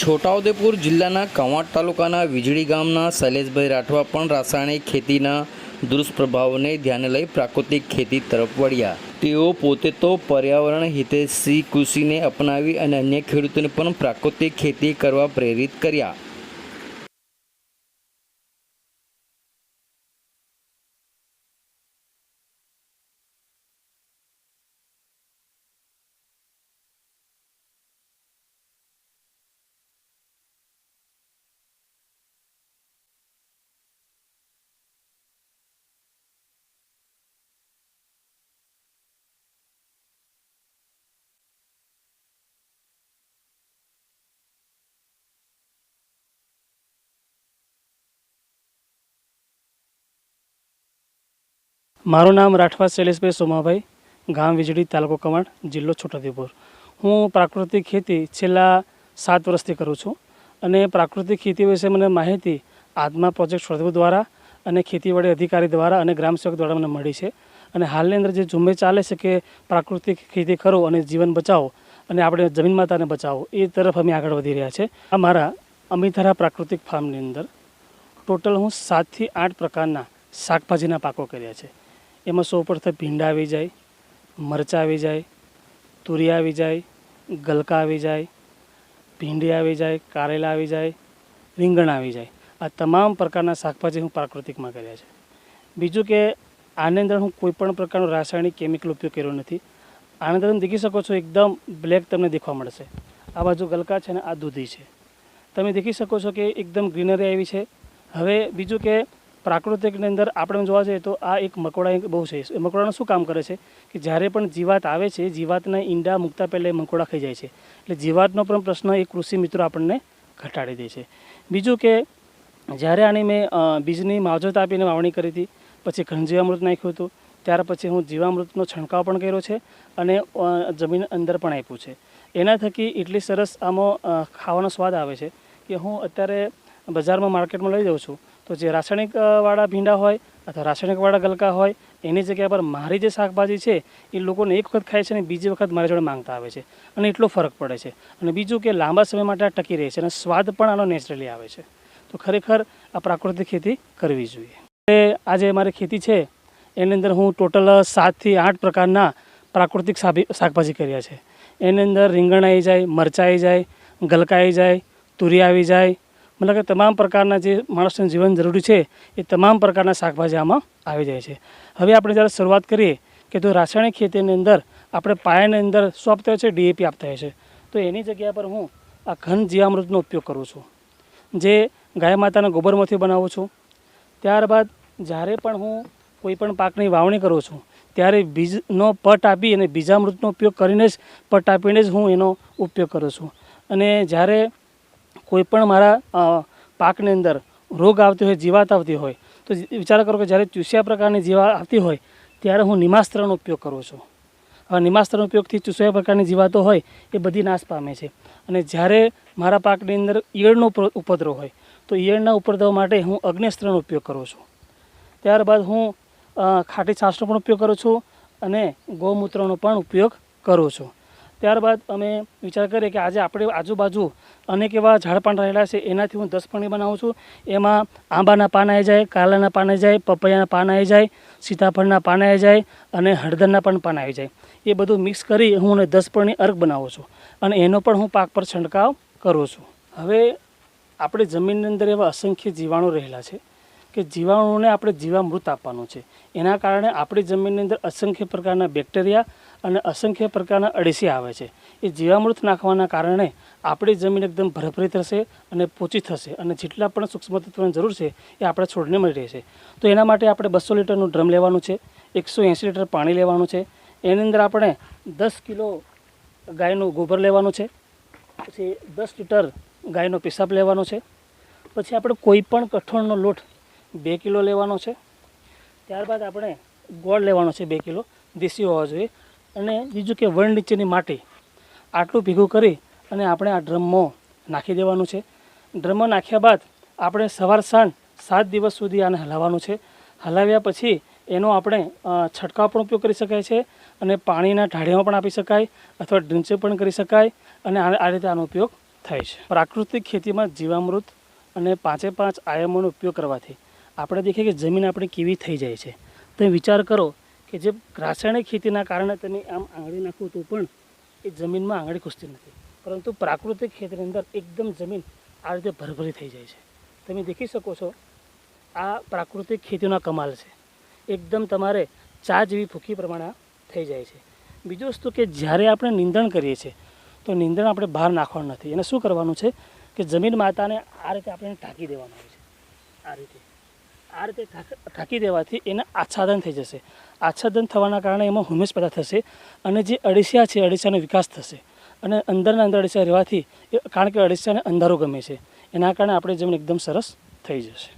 છોટાઉદેપુર જિલ્લાના કવાંટ તાલુકાના વીજળી ગામના શૈલેષભાઈ રાઠવા પણ રાસાયણિક ખેતીના દુષ્પ્રભાવને ધ્યાને લઈ પ્રાકૃતિક ખેતી તરફ વળ્યા. તેઓ પોતે તો પર્યાવરણ હિતેશી કૃષિને અપનાવી અને અન્ય ખેડૂતોને પણ પ્રાકૃતિક ખેતી કરવા પ્રેરિત કર્યા. મારું નામ રાઠવા શૈલેષભાઈ સોમાભાઈ, ગામ વીજળી તાલુકો કમાડ જિલ્લો છોટાઉદેપુર. હું પ્રાકૃતિક ખેતી છેલ્લા સાત વર્ષથી કરું છું અને પ્રાકૃતિક ખેતી વિશે મને માહિતી આત્મા પ્રોજેક્ટ છોટાઉદેપુર દ્વારા અને ખેતીવાડી અધિકારી દ્વારા અને ગ્રામસેવક દ્વારા મને મળી છે. અને હાલની અંદર જે ઝુંબેશ ચાલે છે કે પ્રાકૃતિક ખેતી કરો અને જીવન બચાવો અને આપણે જમીન માતાને બચાવો, એ તરફ અમે આગળ વધી રહ્યા છે. અમારા મારા અમિતારા પ્રાકૃતિક ફાર્મની અંદર ટોટલ હું સાતથી આઠ પ્રકારના શાકભાજીના પાકો કર્યા છે. એમાં સૌ પ્રથમ ભીંડા આવી જાય, મરચાં આવી જાય તુરી આવી જાય, ગલકા આવી જાય, ભીંડી આવી જાય, કારેલા આવી જાય, રીંગણ આવી જાય. આ તમામ પ્રકારના શાકભાજી હું પ્રાકૃતિકમાં કર્યા છે. બીજું કે આની અંદર હું કોઈપણ પ્રકારનો રાસાયણિક કેમિકલ ઉપયોગ કર્યો નથી. આની અંદર તમે દેખી શકો છો એકદમ બ્લેક તમને દેખવા મળશે. આ બાજુ ગલકા છે ને આ દૂધી છે. તમે દેખી શકો છો કે એકદમ ગ્રીનરી આવી છે. હવે બીજું કે પ્રાકૃતિકની અંદર આપણે જોવા જઈએ તો આ એક મકોડા બહુ છે. એ મકોડાનું શું કામ કરે છે કે જ્યારે પણ જીવાત આવે છે, જીવાતના ઈંડા મૂકતા પહેલાં મકોડા ખાઈ જાય છે. એટલે જીવાતનો પણ પ્રશ્ન એ કૃષિ મિત્રો આપણને ઘટાડી દે છે. બીજું કે જ્યારે આની મેં બીજની માવજત આપીને વાવણી કરી હતી, પછી ઘનજીવામૃત નાખ્યું હતું, ત્યાર પછી હું જીવામૃતનો છંટકાવ પણ કર્યો છે અને જમીન અંદર પણ આપ્યું છે. એના થકી એટલી સરસ આમાં ખાવાનો સ્વાદ આવે છે કે હું અત્યારે બજારમાં માર્કેટમાં લઈ જાઉં છું તો જે રાસાયણિકવાળા ભીંડા હોય અથવા રાસાયણિકવાળા ગલકા હોય, એની જગ્યા પર મારી જે શાકભાજી છે, એ લોકોને એક વખત ખાય છે અને બીજી વખત મારી જોડે માંગતા આવે છે. અને એટલો ફરક પડે છે. અને બીજું કે લાંબા સમય માટે આ ટકી રહે છે અને સ્વાદ પણ આનો નેચરલી આવે છે. તો ખરેખર આ પ્રાકૃતિક ખેતી કરવી જોઈએ. એ આજે મારી ખેતી છે, એની અંદર હું ટોટલ સાતથી આઠ પ્રકારના પ્રાકૃતિક શાકભાજી કર્યા છે. એની અંદર રીંગણ આવી જાય, મરચાં આવી જાય, ગલકા આવી જાય, તુરી આવી જાય મતલબ કે તમામ પ્રકારના જે માણસને જીવન જરૂરી છે, એ તમામ પ્રકારના શાકભાજી આમાં આવી જાય છે. હવે આપણે જ્યારે શરૂઆત કરીએ કે તો રાસાયણિક ખેતીની અંદર આપણે પાયાની અંદર શું આપતા હોય છે? ડીએપી આપતા હોય છે. તો એની જગ્યા પર હું આ ઘન જીવામૃતનો ઉપયોગ કરું છું. જે ગાય માતાના ગોબરમાંથી બનાવું છું. ત્યારબાદ જ્યારે પણ હું કોઈપણ પાકની વાવણી કરું છું, ત્યારે બીજનો પટ આપી અને બીજામૃતનો ઉપયોગ કરીને જ, પટ આપીને જ હું એનો ઉપયોગ કરું છું. અને જ્યારે કોઈ પણ મારા પાકની અંદર રોગ આવતી હોય, જીવાત આવતી હોય, તો વિચાર કરો કે જ્યારે ચૂસ્યા પ્રકારની જીવાત આવતી હોય, ત્યારે હું નિમાસ્ત્રનો ઉપયોગ કરું છું. હવે નિમાસ્ત્રનો ઉપયોગથી ચૂસ્યા પ્રકારની જીવાતો હોય, એ બધી નાશ પામે છે. અને જ્યારે મારા પાકની અંદર ઈયળનો ઉપદ્રવ હોય, તો ઈયળના ઉપદ્રવ માટે હું અગ્નિસ્ત્રનો ઉપયોગ કરું છું. ત્યારબાદ હું ખાટી છાશનો પણ ઉપયોગ કરું છું અને ગૌમૂત્રનો પણ ઉપયોગ કરું છું. ત્યારબાદ અમે વિચાર કરીએ કે આજે આપણે આજુબાજુ અનેક એવા ઝાડપાન રહેલા છે. એનાથી હું દસપણી બનાવું છું. એમાં આંબાના પાન આવી જાય, કાલાના પાન આવી જાય, પપૈયાના પાન આવી જાય, સીતાફળના પાન આવી જાય અને હળદરના પણ પાન આવી જાય. એ બધું મિક્સ કરી હું એને દસ પણી અર્ક બનાવું છું અને એનો પણ હું પાક પર છંટકાવ કરું છું. હવે આપણે જમીનની અંદર એવા અસંખ્ય જીવાણુ રહેલા છે કે જીવાણુઓને આપણે જીવામૃત આપવાનું છે. એના કારણે આપણી જમીનની અંદર અસંખ્ય પ્રકારના બેક્ટેરિયા અને અસંખ્ય પ્રકારના અળેસી આવે છે. એ જીવામૃત નાખવાના કારણે આપણી જમીન એકદમ ભરભરી થશે અને પોચી થશે અને જેટલા પણ સૂક્ષ્મ તત્વોની જરૂર છે એ આપણા છોડને મળી રહેશે. તો એના માટે આપણે બસો લીટરનું ડ્રમ લેવાનું છે, એકસો એંસી લીટર પાણી લેવાનું છે, એની અંદર આપણે દસ કિલો ગાયનું ગોબર લેવાનું છે, પછી દસ લીટર ગાયનો પેશાબ લેવાનો છે, પછી આપણે કોઈ પણ કઠોળનો લોટ બે કિલો લેવાનો છે, ત્યારબાદ આપણે ગોળ લેવાનો છે બે કિલો, દેશી હોવા જોઈએ. અને બીજું કે વણ નીચેની માટી આટલું ભેગું કરી અને આપણે આ ડ્રમમાં નાખી દેવાનું છે. ડ્રમમાં નાખ્યા બાદ આપણે સવાર સાંજ સાત દિવસ સુધી આને હલાવવાનું છે. હલાવ્યા પછી એનો આપણે છંટકાવ પણ ઉપયોગ કરી શકાય છે અને પાણીના ઢાળિયામાં પણ આપી શકાય અથવા ડ્રિંચે પણ કરી શકાય અને આ રીતે આનો ઉપયોગ થાય છે. પ્રાકૃતિક ખેતીમાં જીવામૃત અને પાંચે પાંચ આયામોનો ઉપયોગ કરવાથી આપણે દેખીએ કે જમીન આપણી કેવી થઈ જાય છે. તમે વિચાર કરો કે જે રાસાયણિક ખેતીના કારણે તમે આમ આંગળી નાખો તો પણ એ જમીનમાં આંગળી ઘૂસતી નથી. પરંતુ પ્રાકૃતિક ખેતીની અંદર એકદમ જમીન આ રીતે ભરભરી થઈ જાય છે. તમે દેખી શકો છો, આ પ્રાકૃતિક ખેતીનો કમાલ છે. એકદમ તમારે ચા જેવી ભૂખી પ્રમાણે થઈ જાય છે. બીજું વસ્તુ કે જ્યારે આપણે નિંદણ કરીએ છીએ, તો નિંદણ આપણે બહાર નાખવાનું નથી. એને શું કરવાનું છે કે જમીન માતાને આ રીતે આપણે ટાંકી દેવાનું હોય છે. આ રીતે. આ રીતે ઢાંક- દેવાથી એને આચ્છાદન થઈ જશે. આચ્છાદન થવાના કારણે એમાં હુમેશ પેદા થશે અને જે અડીસિયા છે, અળસિયાનો વિકાસ થશે. અને અંદરના અંદર અળસિયા રહેવાથી કારણ કે અળસિયાને અંધારું ગમે છે. એના કારણે આપણે જમીન એકદમ સરસ થઈ જશે.